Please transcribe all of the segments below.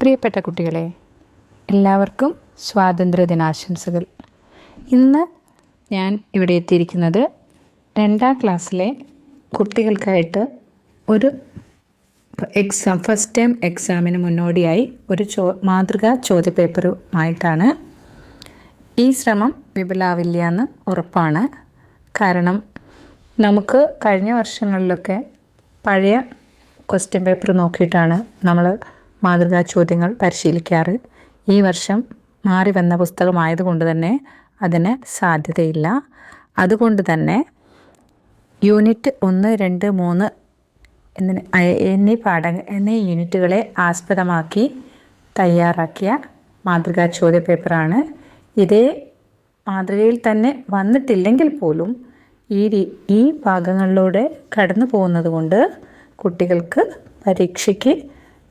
പ്രിയപ്പെട്ട കുട്ടികളെ എല്ലാവർക്കും സ്വാതന്ത്ര്യ ദിനാശംസകൾ. ഇന്ന് ഞാൻ ഇവിടെ എത്തിയിരിക്കുന്നത് രണ്ടാം ക്ലാസ്സിലെ കുട്ടികൾക്കായിട്ട് ഒരു എക്സാം ഫസ്റ്റ് ടൈം എക്സാമിന് മുന്നോടിയായി ഒരു ചോ മാതൃകാ ചോദ്യപേപ്പറുമായിട്ടാണ് ഈ ശ്രമം വിപുലാവില്ല എന്ന് ഉറപ്പാണ്. കാരണം നമുക്ക് കഴിഞ്ഞ വർഷങ്ങളിലൊക്കെ പഴയ ക്വസ്റ്റ്യൻ പേപ്പർ നോക്കിയിട്ടാണ് നമ്മൾ മാതൃകാ ചോദ്യങ്ങൾ പരിശീലിക്കാറ്. ഈ വർഷം മാറി വന്ന പുസ്തകമായതുകൊണ്ട് തന്നെ അതിന് സാധ്യതയില്ല. അതുകൊണ്ട് തന്നെ യൂണിറ്റ് ഒന്ന് രണ്ട് മൂന്ന് എന്നിന് എന്നീ പാഠ എന്നീ യൂണിറ്റുകളെ ആസ്പദമാക്കി തയ്യാറാക്കിയ മാതൃകാ ചോദ്യ പേപ്പറാണ് ഇതേ മാതൃകയിൽ തന്നെ വന്നിട്ടില്ലെങ്കിൽ പോലും ഈ ഈ ഭാഗങ്ങളിലൂടെ കടന്നു പോകുന്നത് കൊണ്ട് കുട്ടികൾക്ക് പരീക്ഷയ്ക്ക്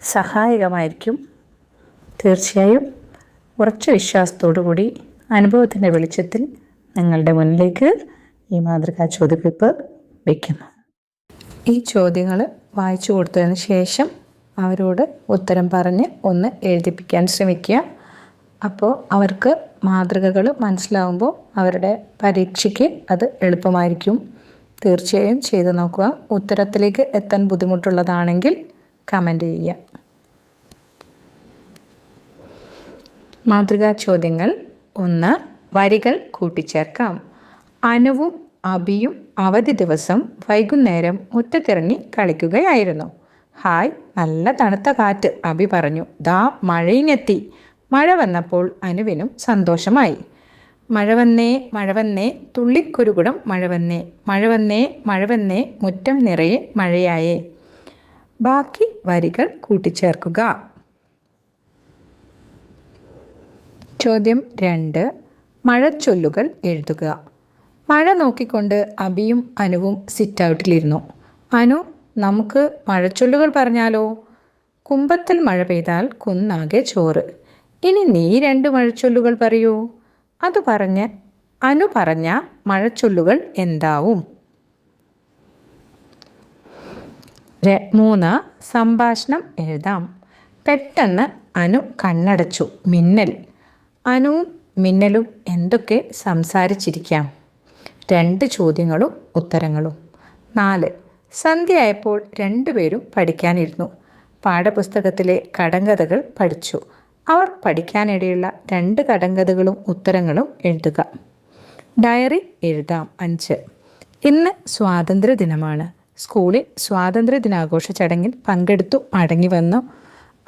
സഹായകമായിരിക്കും. തീർച്ചയായും ഉറച്ച വിശ്വാസത്തോടു കൂടി അനുഭവത്തിന്റെ വെളിച്ചത്തിൽ നിങ്ങളുടെ മുന്നിലേക്ക് ഈ മാതൃകാ ചോദ്യപേപ്പർ വയ്ക്കുന്നു ഈ ചോദ്യങ്ങൾ വായിച്ചു കൊടുത്തതിന് ശേഷം അവരോട് ഉത്തരം പറഞ്ഞ് ഒന്ന് എഴുതിപ്പിക്കാൻ ശ്രമിക്കുക. അപ്പോൾ അവർക്ക് മാതൃകകൾ മനസ്സിലാവുമ്പോൾ അവരുടെ പരീക്ഷയ്ക്ക് അത് എളുപ്പമായിരിക്കും. തീർച്ചയായും ചെയ്തു നോക്കുക. ഉത്തരത്തിലേക്ക് എത്താൻ ബുദ്ധിമുട്ടുള്ളതാണെങ്കിൽ കമന്റ് ചെയ്യുക. മാതൃകാ ചോദ്യങ്ങൾ ഒന്ന് വരികൾ കൂട്ടിച്ചേർക്കാം. അനുവും അബിയും അവധി ദിവസം വൈകുന്നേരം മുറ്റത്തിറങ്ങി കളിക്കുകയായിരുന്നു. ഹായ് നല്ല തണുത്ത കാറ്റ് അബി പറഞ്ഞു. ദാ മഴയിനെത്തി. മഴ വന്നപ്പോൾ അനുവിനും സന്തോഷമായി. മഴ വന്നേ മഴ വന്നേ തുള്ളിക്കുരുകുടം മഴ വന്നേ മഴ വന്നേ മഴ വന്നേ മുറ്റം നിറയെ മഴയായേ. ബാക്കി വരികൾ കൂട്ടിച്ചേർക്കുക. ചോദ്യം രണ്ട്. മഴച്ചൊല്ലുകൾ എഴുതുക. മഴ നോക്കിക്കൊണ്ട് അബിയും അനുവും സിറ്റ് ഔട്ടിലിരുന്നു അനു നമുക്ക് മഴച്ചൊല്ലുകൾ പറഞ്ഞാലോ? കുമ്പത്തിൽ മഴ പെയ്താൽ കുന്നാകെ ചോറ്. ഇനി നീ രണ്ട് മഴച്ചൊല്ലുകൾ പറയൂ. അത് പറഞ്ഞ് അനു പറഞ്ഞ മഴച്ചൊല്ലുകൾ എന്താവും? മൂന്ന്. സംഭാഷണം എഴുതാം. പെട്ടെന്ന് അനു കണ്ണടച്ചു. മിന്നൽ. അനുവും മിന്നലും എന്തൊക്കെ സംസാരിച്ചിരിക്കാം? രണ്ട് ചോദ്യങ്ങളും ഉത്തരങ്ങളും. നാല് സന്ധ്യയായപ്പോൾ രണ്ടുപേരും പഠിക്കാനിരുന്നു. പാഠപുസ്തകത്തിലെ കടങ്കഥകൾ പഠിച്ചു. അവർ പഠിക്കാനിടയുള്ള രണ്ട് കടങ്കഥകളും ഉത്തരങ്ങളും എഴുതുക. ഡയറി എഴുതാം. അഞ്ച് ഇന്ന് സ്വാതന്ത്ര്യ ദിനമാണ് സ്കൂളിൽ സ്വാതന്ത്ര്യ ദിനാഘോഷ ചടങ്ങിൽ പങ്കെടുത്തു മടങ്ങി വന്നു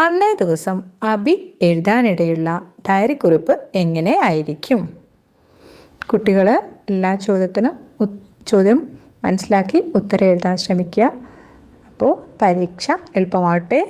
അന്നേ ദിവസം അബി എഴുതാനിടയുള്ള ഡയറി കുറിപ്പ് എങ്ങനെ ആയിരിക്കും? കുട്ടികൾ എല്ലാ ചോദ്യത്തിനും ചോദ്യം മനസ്സിലാക്കി ഉത്തരം എഴുതാൻ ശ്രമിക്കുക. അപ്പോൾ പരീക്ഷ എളുപ്പമാവട്ടെ.